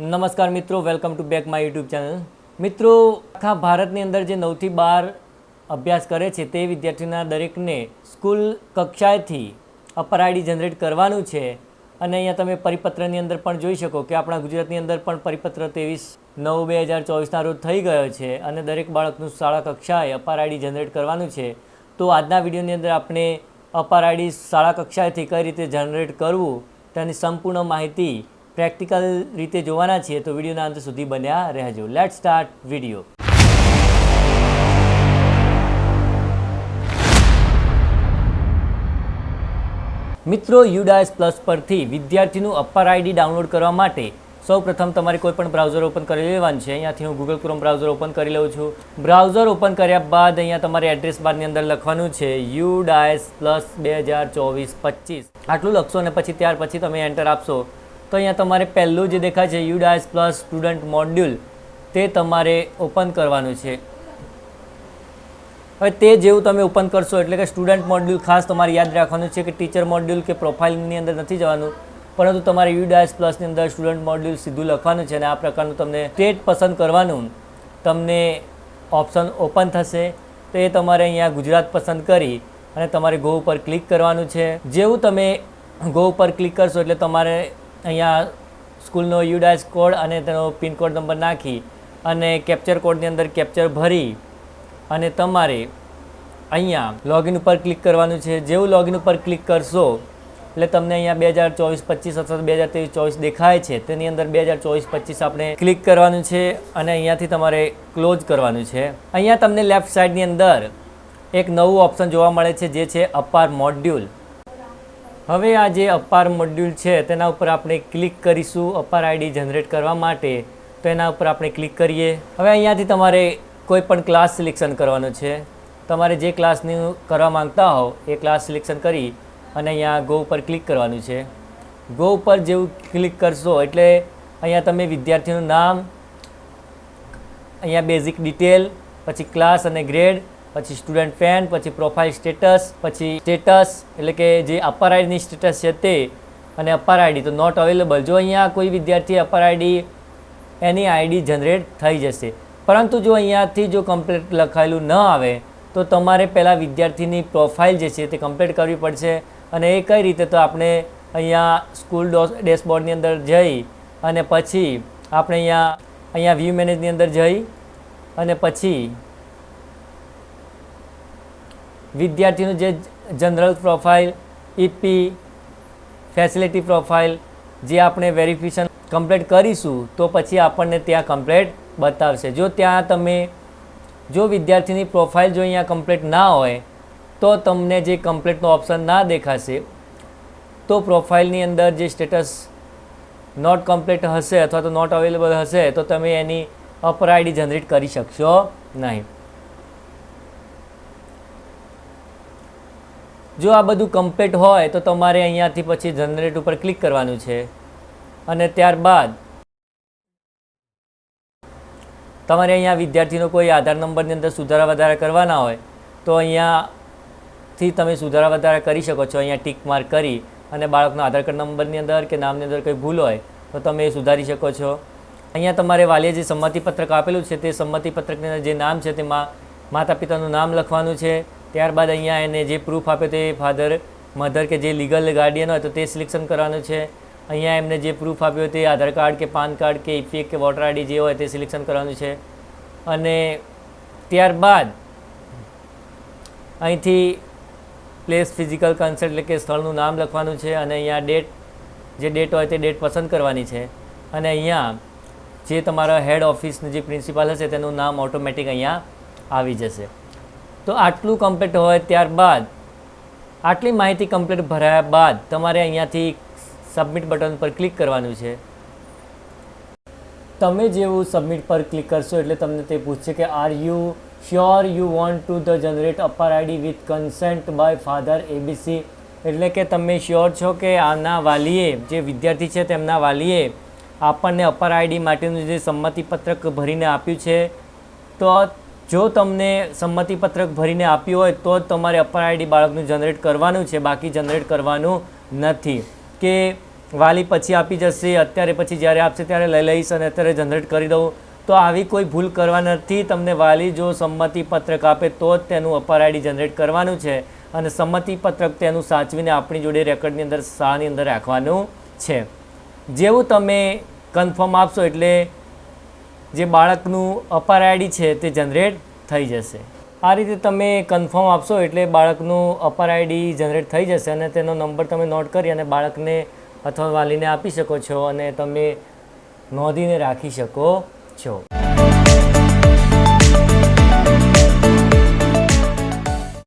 નમસ્કાર મિત્રો welcome to back my YouTube channel મિત્રો, આખા ભારતની અંદર જે નવથી બાર અભ્યાસ કરે છે તે વિદ્યાર્થીના દરેકને સ્કૂલ કક્ષાએથી અપર આઈડી જનરેટ કરવાનું છે. અને અહીંયા તમે પરિપત્રની અંદર પણ જોઈ શકો કે આપણા ગુજરાતની અંદર પણ પરિપત્ર ત્રેવીસ નવ બે હજાર ચોવીસના રોજ થઈ ગયો છે અને દરેક બાળકનું શાળા કક્ષાએ અપાર આઈડી જનરેટ કરવાનું છે. તો આજના વિડીયોની અંદર આપણે અપાર આઈડી શાળા કક્ષાએથી કઈ રીતે જનરેટ કરવું તેની સંપૂર્ણ માહિતી પ્રેક્ટિકલ રીતે જોવાના છીએ તો વિડીયોના અંત સુધી બન્યા રહેજો. લેટ સ્ટાર્ટ વીડિયો મિત્રો યુડાએસ પ્લસ પરથી વિદ્યાર્થીનું અપર આઈડી ડાઉનલોડ કરવા માટે સૌ પ્રથમ તમારે કોઈ પણ બ્રાઉઝર ઓપન કરી લેવાનું છે. અહીંયાથી હું ગૂગલ ક્રોમ બ્રાઉઝર ઓપન કરી લઉં છું. બ્રાઉઝર ઓપન કર્યા બાદ અહીંયા તમારે એડ્રેસ બારની અંદર લખવાનું છે યુ ડાયસ પ્લસ બે હજાર ચોવીસ પચીસ. આટલું લખશો અને પછી ત્યાર પછી તમે એન્ટર આપશો. તો અહીંયા તમારે પહેલું જે દેખાય છે યુડાઇસ પ્લસ સ્ટુડન્ટ મોડ્યુલ તે તમારે ઓપન કરવાનું છે. હવે તે જેવું તમે ઓપન કરશો એટલે કે સ્ટુડન્ટ મોડ્યુલ ખાસ તમારે યાદ રાખવાનું છે કે ટીચર મોડ્યુલ કે પ્રોફાઇલની અંદર નથી જવાનું, પરંતુ તમારે યુડાઇસ પ્લસની અંદર સ્ટુડન્ટ મોડ્યુલ સીધું લખવાનું છે અને આ પ્રકારનું તમને સ્ટેટ પસંદ કરવાનું, તમને ઓપ્શન ઓપન થશે. તો એ તમારે અહીંયા ગુજરાત પસંદ કરી અને તમારે ગો ઉપર ક્લિક કરવાનું છે. જેવું તમે ગો ઉપર ક્લિક કરશો એટલે તમારે અહીંયા સ્કૂલનો યુડાઇઝ કોડ અને તેનો પિનકોડ નંબર નાખી અને કેપ્ચર કોડની અંદર કેપ્ચર ભરી અને તમારે અહીંયા લોગિન ઉપર ક્લિક કરવાનું છે. જેવું લોગિન ઉપર ક્લિક કરશો, એટલે તમને અહીંયા બે હજાર ચોવીસ પચીસ અથવા બે હજાર ત્રેવીસ ચોવીસ દેખાય છે. તેની અંદર બે હજાર ચોવીસ પચીસ આપણે ક્લિક કરવાનું છે અને અહીંયાથી તમારે ક્લોઝ કરવાનું છે. અહીંયા તમને લેફ્ટ સાઈડની અંદર એક નવું ઓપ્શન જોવા મળે છે, જે છે અપાર મોડ્યુલ. હવે આ જે અપાર મોડ્યુલ છે, તેના ઉપર આપણે ક્લિક કરીશું અપાર આઈડી જનરેટ કરવા માટે. તો એના ઉપર આપણે ક્લિક કરીએ. હવે અહીંયાથી તમારે કોઈ પણ ક્લાસ સિલેક્શન કરવાનો છે. તમારે જે ક્લાસનું કરવા માંગતા હો એ ક્લાસ સિલેક્શન કરી અને અહીંયા ગો ઉપર ક્લિક કરવાનું છે. ગો ઉપર જેવું ક્લિક કરશો એટલે અહીંયા તમે વિદ્યાર્થીનું નામ, અહીંયા બેઝિક ડિટેલ પછી ક્લાસ અને ગ્રેડ પછી સ્ટુડન્ટ ફેન પછી પ્રોફાઇલ સ્ટેટસ પછી સ્ટેટસ એટલે કે જે અપર આઈડીની સ્ટેટસ છે તે, અને અપર આઈડી તો નોટ અવેલેબલ જો અહીંયા કોઈ વિદ્યાર્થી અપર આઈડી એની આઈડી જનરેટ થઈ જશે. પરંતુ જો અહીંયાથી જો કમ્પ્લીટ લખાયેલું ન આવે, તો તમારે પહેલાં વિદ્યાર્થીની પ્રોફાઇલ જે છે તે કમ્પ્લીટ કરવી પડશે. અને એ કઈ રીતે તો આપણે અહીંયા સ્કૂલ ડેશબોર્ડની અંદર જઈ, અને પછી આપણે અહીંયા અહીંયા વ્યૂ મેનેજની અંદર જઈ, અને પછી વિદ્યાર્થીનું જે general profile EP facility profile, જે આપણે વેરિફિકેશન કમ્પ્લીટ કરીશું, તો પછી આપણને ત્યાં કમ્પ્લીટ બતાવશે. જો ત્યાં તમે, જો વિદ્યાર્થીની પ્રોફાઇલ જો અહીંયા કમ્પ્લીટ ના હોય, તો તમને જે કમ્પ્લીટનો ઓપ્શન ના દેખાશે, તો પ્રોફાઇલની અંદર જે સ્ટેટસ નોટ કમ્પ્લીટ હશે અથવા તો નોટ અવેલેબલ હશે, તો તમે એની અપર આઈડી જનરેટ કરી શકશો નહીં. જો આ બધું કમ્પ્લીટ હોય તો તમારે અહીંયાથી પછી જનરેટ ઉપર ક્લિક કરવાનું છે. અને ત્યારબાદ તમારે અહીંયા વિદ્યાર્થીનો કોઈ આધાર નંબરની અંદર સુધારા વધારા કરવાના હોય, તો અહીંયાથી તમે સુધારા વધારા કરી શકો છો. અહીંયા ટીક માર્ક કરી અને બાળકનો આધાર કાર્ડ નંબરની અંદર કે નામની અંદર કંઈ ભૂલ હોય, તો તમે એ સુધારી શકો છો. અહીંયા તમારે વાલીએ જે સંમતિપત્રક આપેલું છે તે સંમતિપત્રકની અંદર જે નામ છે તેમાં માતા પિતાનું નામ લખવાનું છે. ત્યારબાદ અહીંયા એને જે પ્રૂફ આપે તે ફાધર મધર કે જે લીગલ ગાર્ડિયન હોય તો તે સિલેક્શન કરવાનું છે. અહીંયા એમને જે પ્રૂફ આપ્યો તે આધાર કાર્ડ કે પાન કાર્ડ કે ઈપીએફ કે વોટર આઈડી જે હોય તે સિલેક્શન કરવાનું છે. અને ત્યારબાદ અહીંથી પ્લેસ ફિઝિકલ કન્સર્ટ એટલે કે સ્થળનું નામ લખવાનું છે અને અહીંયા ડેટ જે ડેટ હોય તે ડેટ પસંદ કરવાની છે. અને અહીંયા જે તમારા હેડ ઓફિસનું જે પ્રિન્સિપાલ હશે તેનું નામ ઓટોમેટિક અહીંયા આવી જશે. તો આટલું કમ્પ્લીટ હોય ત્યારબાદ, આટલી માહિતી કમ્પ્લીટ ભરાયા બાદ તમારે અહીંયાથી સબમિટ બટન પર ક્લિક કરવાનું છે. તમે જેવું સબમિટ પર ક્લિક કરશો એટલે તમને તે પૂછશે કે are you sure you want to the generate APAAR ID with consent by father ABC એટલે કે તમે શ્યોર છો કે આના વાલીએ, જે વિદ્યાર્થી છે તેમના વાલીએ આપણને અપર આઈડી માટેનું જે સંમતિપત્રક ભરીને આપ્યું છે, તો જો તમને સંમતિપત્રક ભરીને આપ્યું હોય, તો જ તમારે અપર આઈડી બાળકનું જનરેટ કરવાનું છે. બાકી જનરેટ કરવાનું નથી. કે વાલી પછી આપી જશે, અત્યારે પછી જ્યારે આપશે ત્યારે લઈ લઈશ અને અત્યારે જનરેટ કરી દઉં. તો આવી કોઈ ભૂલ કરવા નથી. તમને વાલી જો સંમતિ પત્રક આપે, તો જ તેનું અપર આઈડી જનરેટ કરવાનું છે. અને સંમતિ પત્રક તેનું સાચવીને આપણી જોડે રેકોર્ડની અંદર, શાની અંદર રાખવાનું છે. જેવું તમે કન્ફર્મ આપશો એટલે જે બાળકનું અપાર આઈડી છે તે જનરેટ થઈ જશે. આ રીતે તમે કન્ફર્મ આપશો એટલે બાળકનું અપાર આઈડી જનરેટ થઈ જશે અને તેનો નંબર તમે નોટ કરી અને બાળકને અથવા વાલીને આપી શકો છો અને તમે નોંધીને રાખી શકો છો.